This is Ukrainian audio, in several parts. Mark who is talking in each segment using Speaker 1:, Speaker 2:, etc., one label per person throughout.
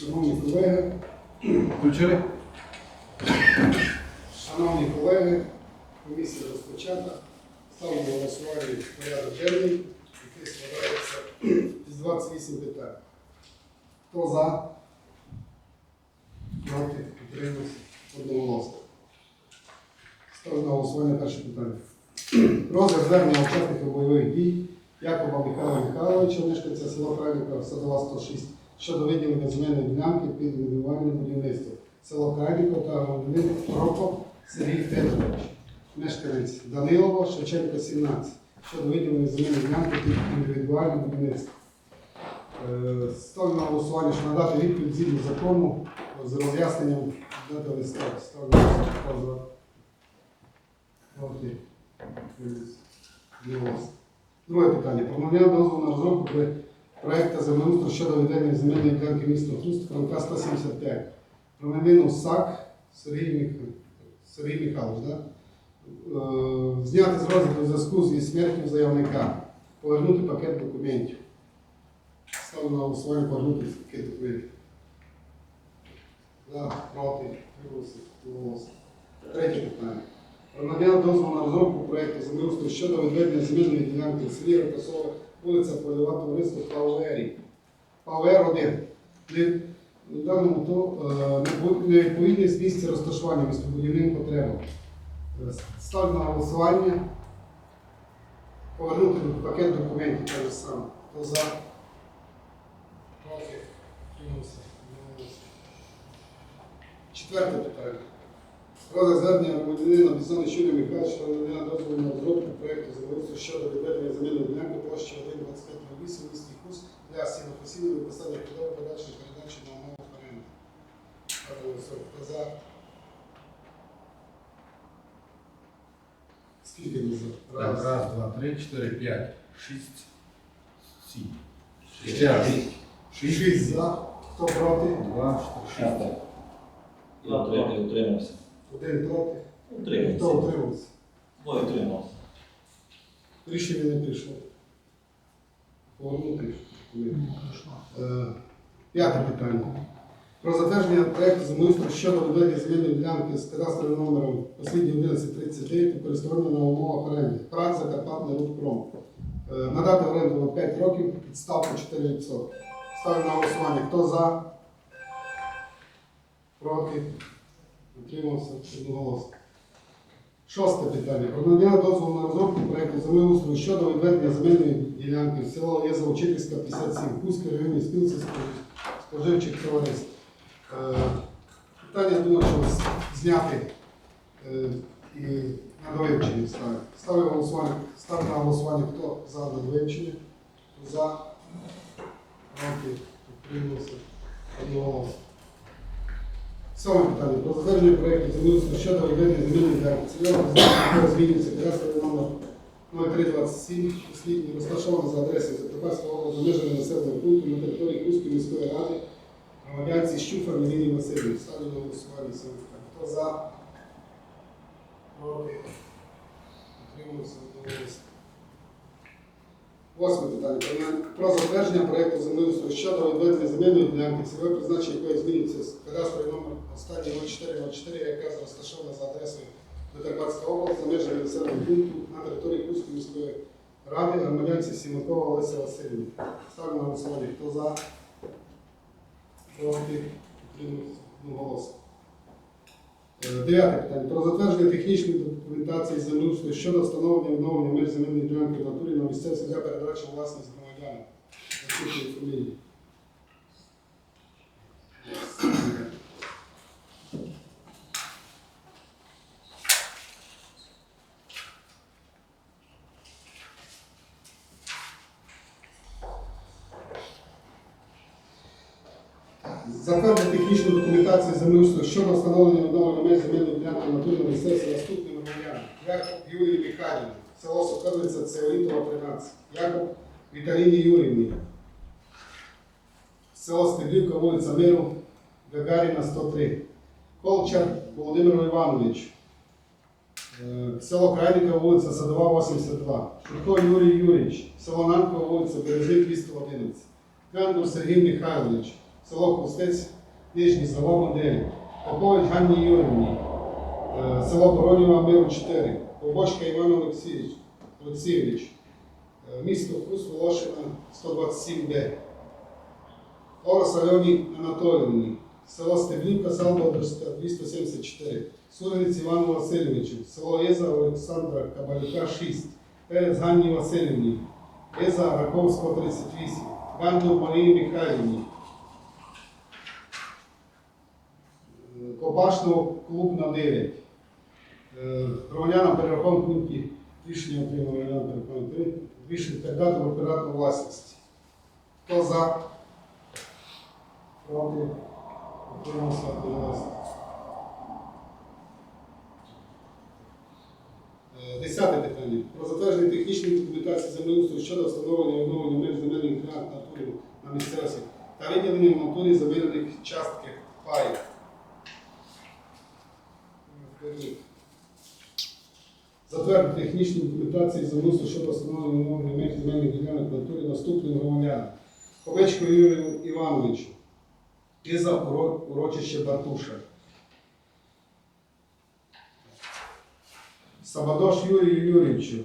Speaker 1: Шановні колеги,
Speaker 2: Включили?
Speaker 1: шановні колеги, комісія розпочата. Ставлю на голосування порядок денний, який складається з 28 питань. Хто за? Проти? Підтримався? Одноголосно. Ставлю на голосування перше питання. Розгляд звернення учасників бойових дій Якова Михайла Михайловича, мешканця села Крайника, Садова 106, щодо виділення земельної ділянки під індивідуальне будівництво. Село Крайнико та громадянин Прокоп Сергій Федорович, мешканець Данилово, Шевченко 17, щодо виділення земельної ділянки під індивідуальне будівництво. Е, Ставлю на голосування, що надати відповідь згідно закону з роз'ясненням дати листа. Ставлю на голосування. Друге питання. Про надання дозволу на розробку при проекту землеустрою щодо ведення земельної ділянки міста Хруст, Франка 175. Громадянину САК Сергій, Мих... Сергій Михайлович, да? Е, зняти з розгляду в зв'язку зі смертю заявника, повернути пакет документів. Ставлю на голосування повернути пакет документів. За, проти, голосу. Третє питання. Про надання дозволу на розробку проєкту землеустрою щодо відведення земельної ділянки селі Рокосове, вулиця Польова, товариство Павері. Павер 1. Не- В даному то е, невідповідність місця розташування містобудівним потребам. Е, Ставлю на голосування. Повернути пакет документів те ж саме. Хто за? Проти? Четверте питання. Про звернення громадянина Бізона Юрія Михайловича надання дозволу на розробку проєкту землеустрою щодо відведення земельної ділянки площі 1,2508 в місті Кус для сінокосіння виписання худоби подальшої передачі на умовах оренди. Хто за? Скільки не за?
Speaker 2: Так, раз, два, три, чотири, п'ять, шість, сім. Шість,
Speaker 1: Шість за. Хто проти?
Speaker 2: два, чотири, шість.
Speaker 3: Я утримався. Утримався.
Speaker 1: Один проти. Хто
Speaker 3: Утримався.
Speaker 1: утримався?
Speaker 3: Двоє утримався.
Speaker 1: Рішення не прийшло. Повернути. Е, П'яте питання. Про затвердження проєкту землеустрою щодо ведення земельної ділянки з кадастровим номером останній 1139 у користування на умовах оренди. ПРАК Закарпатний Рудпром. Е, Надати оренду на 5 років, підставка 4%. Ставлю на голосування. Хто за? Проти? Утримався одноголосно. Шосте питання. Про надання дозволу на розробку проєкту землеустрою щодо відведення земельної ділянки в село Єзово-Чипівська, 57, Кузький районній спілці спожив- споживчих товариств. Е, Питання, я думаю, що зняти е, і на довивчення ставити. Ставлю на голосування. Ставлю на голосування, хто за на довивчення, за, проти, утримався, одноголосно. Сьоме питання. Про затвердження проєкту землеустрою щодо ведення земельної ділянки. Цільове призначення змінюється кадастровий номер 0327, ослідній розташований за адресою Закарпатського області межами населеного пункту на території Кузької міської ради громадянці Щуфар Міліні Васильівні. Ставлю на голосування сьоме питання. Хто за? Проти? Утримався? Одноголосно. Восьме питання. Про- затвердження проєкту землеустрою щодо відведення земельної ділянки, цільове призначення якої змінюється з кадастровий номер останній 0404, яка розташована за адресою Закарпатська область за межами населеного пункту на території Кузької міської ради громадянці Сімакова Олеся Васильівна. Ставлю на голосування. Хто за? Проти? Утримався? Одноголосно. Е, Дев'яте питання. Про затвердження технічної документації землеустрою щодо встановлення відновлення меж земельної ділянки в натурі на місцевості для передачі власності громадянам. Затвердити технічну документацію землеустрою щодо встановлення відновлення меж земельної ділянки в натурі на місцевості наступним громадянам. Якоб Юрій Михайлівна, село Сокольниця, Цеолітова, 13. Якоб Віталіні Юрівні. Село Стеблівка, вулиця Миру, Гагаріна, 103. Колчар Володимир Іванович. Е, Село Крайника, вулиця Садова, 82. Шурко Юрій Юрійович. Село Нанково, вулиця Бережник, 211. Кандур Сергій Михайлович, село Хустець, Нижній село Модель, Попович Ганні Юрівні, е, село Бороніва Миру 4, Побочка Іван Олексійович, Олексійович, е, місто Хус Волошина 127Д. Орос Альоні Анатоліївні, село Стеблівка, Салбодерська, 274, Сурець Івану Васильовичу, село Єза Олександра Кабалюка, 6, Перець Ганні Васильівні, Єза Раковського, 38, Гандур Марії Михайлівні, Е, клуб на 9. Е, Громадянам перерахован пункті рішення отримали громадянам перерахован 3, більше передати в оператор власності. Хто за? Проти? Утримався одноголосно. Е, Десяте питання. Про затвердження технічної документації землеустрою щодо встановлення і відновлення меж земельних ділянок натурі на місцевості та виділення в натурі земельних частки паїв. Затвердити технічну документацію землеустрою щодо встановлення відновлення меж земельних ділянок натурі наступним громадянам. Ковечко Юрію Івановичу. І за уро- урочище Бартуша. Сабадош Юрію Юрійовичу,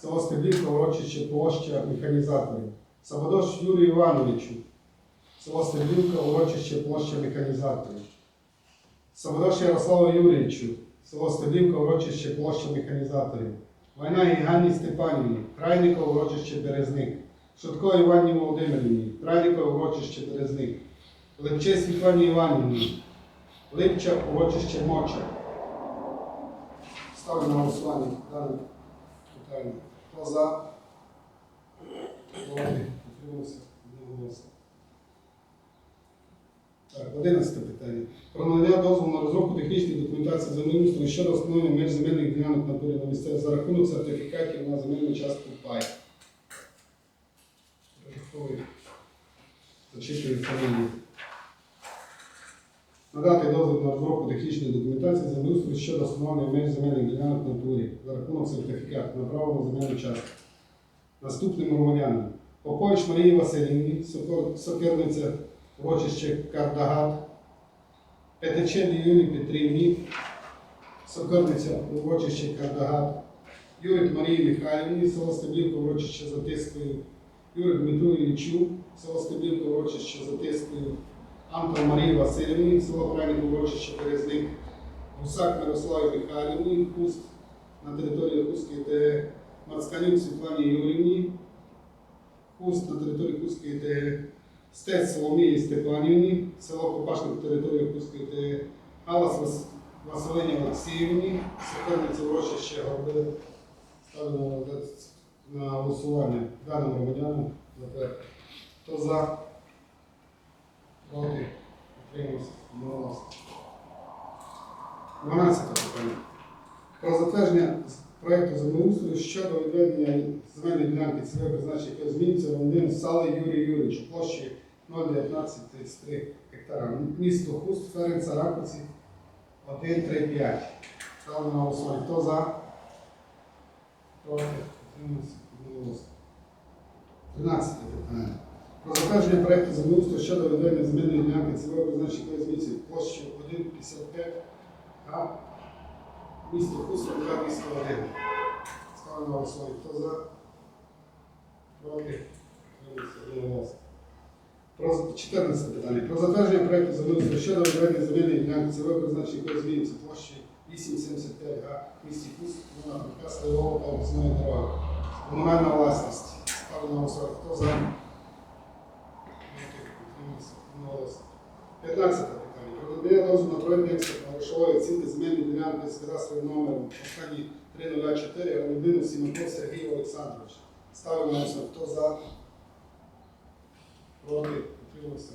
Speaker 1: село Стеблівка, урочище площа механізаторів. Сабадош Юрію Івановичу, село Стеблівка, урочище площа механізаторів. Сабадош Ярославу Юрійовичу, село Стеблівка, урочище площа механізаторів. Война Ганні Степанівні, Крайникова, урочище Березник. Шутко Івані Володимирівні, Крайникова, урочище Березник. Липче Світлані Іванівні, Липча, урочище Моча. Ставлю на голосування дане питання. Хто за? Проти? Утримався? Одноголосно. Так, одинадцяте питання. Про надання дозволу на розробку технічної документації землеустрою щодо встановлення меж земельних ділянок на на місцеве за рахунок сертифікатів на земельну частку пай. Надати дозвіл на розробку технічної документації землеустрою щодо встановлення меж земельних ділянок на турі за рахунок сертифікату на право на земельну частку. Наступним громадянам. Попович Марії Васильівні, сокирниця урочище Кардагат, Петечелі Юлії Петрівні, сокирниця урочище Кардагат, Юрик Марії Михайлівні, село Стеблівка, урочище Затискою, Юрик Дмитру Іллічу, село Стеблівка, урочище Затискою, Антон Марії Васильівні, село Крайник, урочище Березник, Гусак Мирославі Михайлівні, Хуст на території Хустської ТГ, Мацканюк Світлані Юрівні, Хуст на території Хустської ТГ, Стець Соломії Степанівні, село Копашник території Хустської ТГ, Галас Вас- Василині Олексіївні, Сокирниця урочище Горби. Ставлю на голосування даним громадянам затвердити. Хто за? Проти? Утримався? Одноголосно. 12 питання. Про затвердження проекту землеустрою щодо відведення земельної ділянки цільове призначення, яке зміниться Володимир Сали Юрій Юрійович площі 01933 гектара. Місто Хуст, Ференца, Ракоці 135. Ставлю на голосування. Хто за? Проти? Утримався? Одноголосно. 13 питання. Про затвердження проекту землеустрою щодо відведення земельної ділянки цільового призначення якої зміниться площі 1,55 а місто Хуста, для міста один. Ставлю на голосування. Хто за? Проти? Утримався? Одноголосно. Про 14 питання. Про затвердження проекту землеустрою щодо відведення земельної ділянки цільового призначення якої площі 8,75 га місті Хуст, вона приказ Львова та обласної дороги. Комунальна власність. Ставлю на голосування. Хто за? 15 питання. Про надання дозволу на проведення експертної грошової оцінки земельної ділянки з кадастровим номером останній 304 громадянину Сімаков Сергій Олександрович. Ставлю на голосування. Хто за? Проти? Утримався?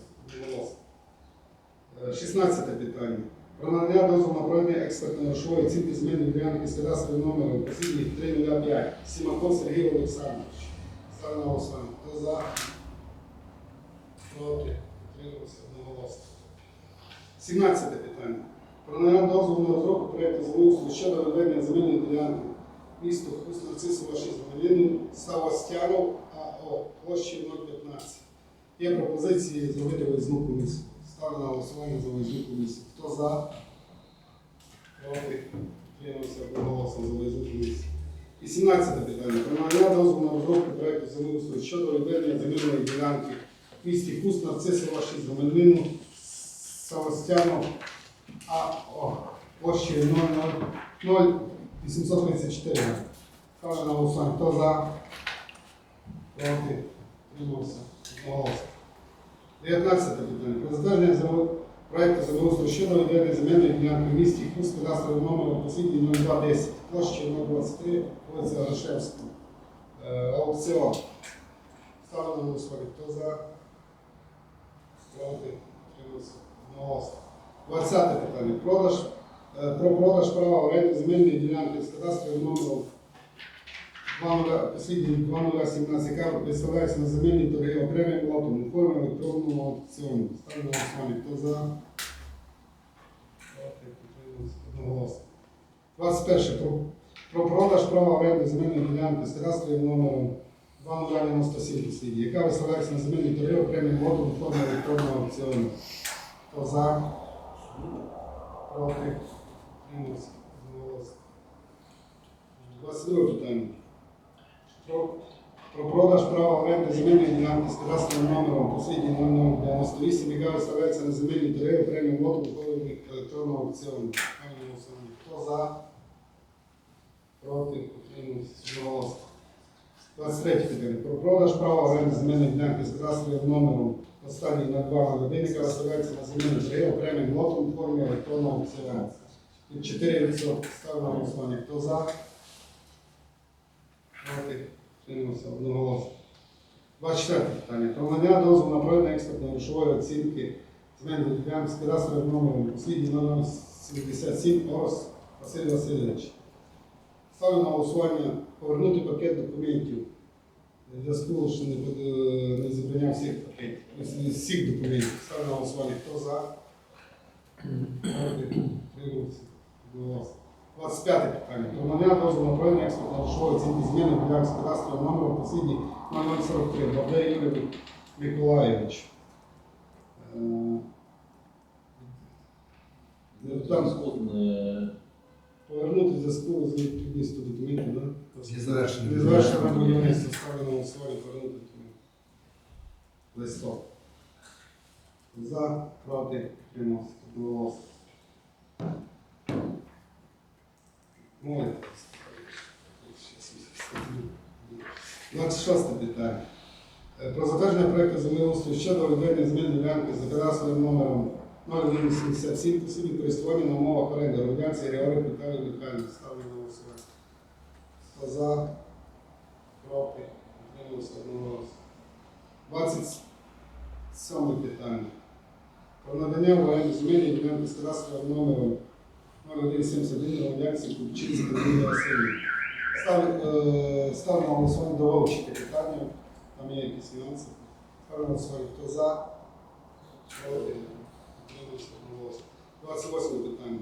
Speaker 1: Е, 16 питання. Про надання дозволу на проведення експертної грошової оцінки земельної ділянки з кадастровим номером останній 305 Сімаков Сергій Олександрович. Ставлю на голосування. Хто за? Проти? Утримався? Одноголосно. 17 питання. Про надання дозволу на розробку проєкту землеустрою щодо ведення земельної ділянки місто Хуст Нарцисова 6 громадянин Савостянов АО площею 015. Є пропозиції зробити виїзну комісію. Ставлю на голосування за виїзну комісію. Хто за? Проти? Утримався одноголосно за виїзну комісію. І 17 питання. Про дозволу на розробку проєкту землеустрою щодо відведення земельної ділянки в місті Хуст, Нарцисова 6 Гомельнину, Савостяно, а о, площею 00834. Ставлю на голосування. Хто за? Проти? Утримався одноголосно. 19 питання. Про затвердження проекту землеустрою щодо відведення земельної ділянки в місті Хуст, кадастровий номер послідній 0210, площею 023, вулиця Грошевська. Е, Аукціон. Ставлю на голосування. Хто за? Проти? Утримався одноголосно. 20 питання. Продаж, е, про продаж права оренди земельної ділянки з кадастровим номером 20, послідній 2017 яка виставляється на земельні торги окремим лотом у формі електронного аукціону. Ставлю на голосування. Хто за? Одноголосно. 21. Про, про продаж права оренди земельної ділянки з кадастровим номером 2097 яка виставляється на земельні торги окремим лотом у формі електронного аукціону. Хто за? Проти? Одноголосно. 22 питання. Про, про продаж права оренди земельної ділянки з кадастровим номером послідній 0098, яка виставляється на земельні торги окремим лотом у формі електронного аукціону. Хто за? Проти? Утримався одноголосно. 23 питання. Про продаж права оренди земельної ділянки з кадастровим номером останній на 2 години, яка виставляється на земельні торги окремим лотом у формі електронного аукціону. Тут 4% ставлю на голосування. Хто за? Проти? Утримався одноголосно. 24 питання. Про дозволу на проведення експертної грошової оцінки земельних ділянок з кадастровим номером послідній номер 77 Орос Василь Васильович. Ставлю на голосування повернути пакет документів. В зв'язку, що не, не зупиняв всіх пакетів. Всіх документів. Ставлю на голосування. Хто за? Проти? Утримався. Одноголосно. 25 питання. Про надання дозволу на проведення експортно грошової оцінки зміни ділянок з кадастровим номером послідній 0043 Бабе Юрій Миколаєвич. Е, Там
Speaker 3: Там
Speaker 1: повернути в зв'язку з відповідністю документів, да?
Speaker 2: Зі завершенням.
Speaker 1: Не завершено будівництво ставлено на голосування повернути документи. Листок. За, проти, підтримався, одноголосно. Молодець. 26 питання. Е, Про затвердження проекту землеустрою щодо відведення земельної ділянки за кадастровим номером 0177 по собі користування на умовах оренди громадянці Григорій Михайло Михайлович. Ставлю на голосування. Хто за? Проти? Утримався одноголосно. 27 питання. Про надання в оренду земельної ділянки з кадастровим номером 0171 громадянці Купчинська Надія Васильівна. Ставлю, е, ставлю на голосування дововчити питання. Там є якісь нюанси. Ставлю на голосування. Хто за? Проти? Утримався одноголосно. 28 питання.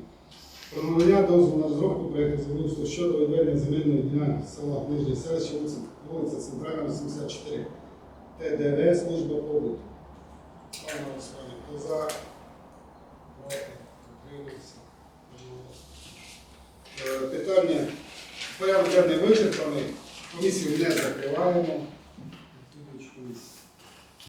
Speaker 1: Про надання дозволу на розробку проєкту землеустрою щодо відведення земельної ділянки села Нижнє селище, вулиця, вулиця Центральна, 84. ТДВ, служба побуту. Ставлю на голосування. Хто за? Питання порядок денний вичерпаний. Комісію не закриваємо.